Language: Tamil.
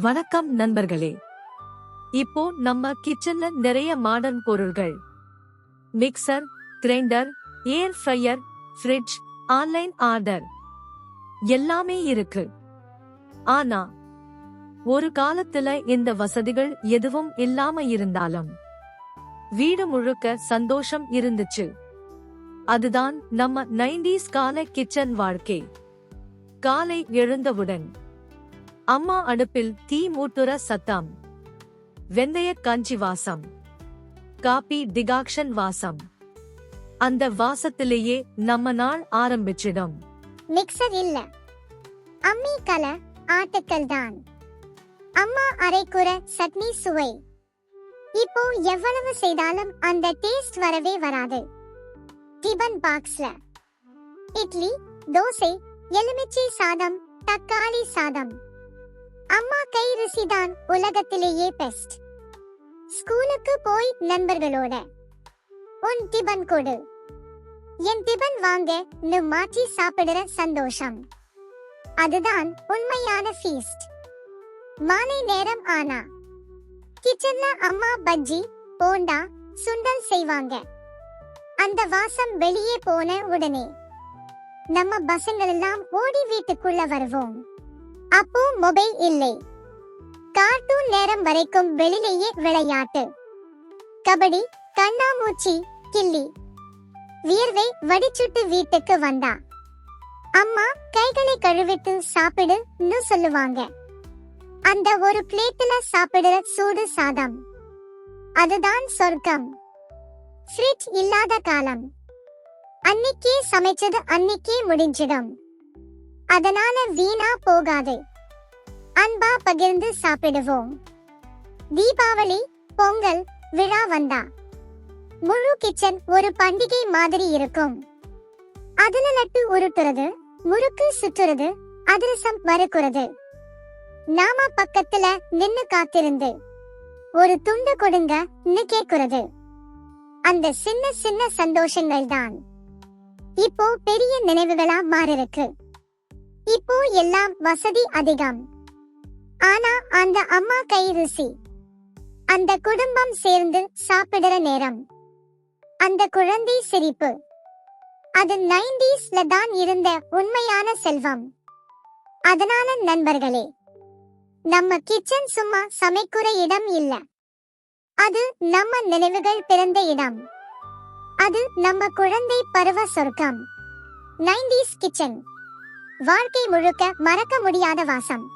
வணக்கம் நண்பர்களே. இப்போ நம்ம கிச்சன்ல நிறைய மாடர்ன் பொருள்கள். Mixer grinder air fryer fridge online order எல்லாமே இருக்கு. ஆனா ஒரு காலத்துல இந்த வசதிகள் எதுவும் இல்லாம இருந்தாலும் வீடு முழுக்க சந்தோஷம் இருந்துச்சு. அதுதான் நம்ம நைன்டிஸ் கால கிச்சன் வாழ்க்கை. காலை எழுந்தவுடன் அம்மா அடுப்பில் தீ மூட்டுற சத்தம். வெந்தய காஞ்சி வாசம். காபி டிகாக்ஷன் வாசம். அந்த வாசத்திலேயே நம்ம நாள் ஆரம்பிச்சிடும். மிக்சர் இல்ல. அம்மி கல ஆட்டுக்கல் தான். அம்மா அரைக்குற சட்னி சுவை. இப்போ எவ்வளவு செய்தாலும் அந்த டேஸ்ட் வரவே வராது. டிபன் பாக்ஸ்ல. இட்லி தோசை எலுமிச்சை சாதம் தக்காளி சாதம். அம்மா கை ருசிதான் உலகத்திலேயே பெஸ்ட் ஸ்கூலுக்கு போய் நண்பர்களோட. உன் டிபன் கொடு. என் டிபன் வாங்க நீ மாற்றி சாப்பிடுற சந்தோஷம். அதுதான் உண்மையான ஃபீஸ்ட் மாலை நேரம் ஆனா. கிச்சன்ல அம்மா பஜ்ஜி போண்டா சுண்டல் செய்வாங்க. அந்த வாசம் வெளியே போன உடனே. நம்ம பசங்கள் எல்லாம் ஓடி வீட்டுக்குள்ள வருவோம். அப்போ மொபைல் இல்லை. கார்ட்டூன் நேரம் வரைக்கும் வெளியிலேயே விளையாட்டு. கபடி கண்ணாமூச்சி கில்லி. வியர்வை வடிச்சுட்டு வீட்டுக்கு வந்தா. அம்மா கைகளை கழுவிட்டு சாப்பிடுன்னு சொல்லுவாங்க. அந்த ஒரு பிளேட்ல சாப்பிடுற சூடு சாதம். அதுதான் சொர்க்கம். ஃப்ரிட்ஜ் இல்லாத காலம். அன்னைக்கே சமைச்சது அன்னைக்கே முடிஞ்சிடும். அதனால வீணா போகாதே. அன்பா பகிர்ந்து சாப்பிடுவோம். தீபாவளி பொங்கல் விழா வந்தா. முழு கிச்சன் ஒரு பண்டிகை மாதிரி இருக்கும். அதுல லட்டு உருட்டுறது முறுக்கு சுத்துறது அதிரசம் வறுக்குறது. நாம பக்கத்துல நின்னு காத்திருந்து ஒரு துண்டு கொடுங்க கேக்குறது. அந்த சின்ன சின்ன சந்தோஷங்கள் தான் இப்போ பெரிய நினைவுகளா மாறிருக்கு. இப்போ எல்லாம் வசதி அதிகம். ஆனா அந்த அம்மா கை ருசி. அந்த குடும்பம் சேர்ந்து சாப்பிடுற நேரம். அந்த குழந்தை சிரிப்பு. அது நைன்டிஸ்ல தான் இருந்த உண்மையான செல்வம். அதனால நண்பர்களே நம்ம கிச்சன் சும்மா சமைக்கிற இடம் இல்ல. அது நம்ம நினைவுகள் பிறந்த இடம். அது நம்ம குழந்தை பருவ சொர்க்கம். Nineties kitchen. வாழ்க்கை முழுக்க மறக்க முடியாத வாசம்.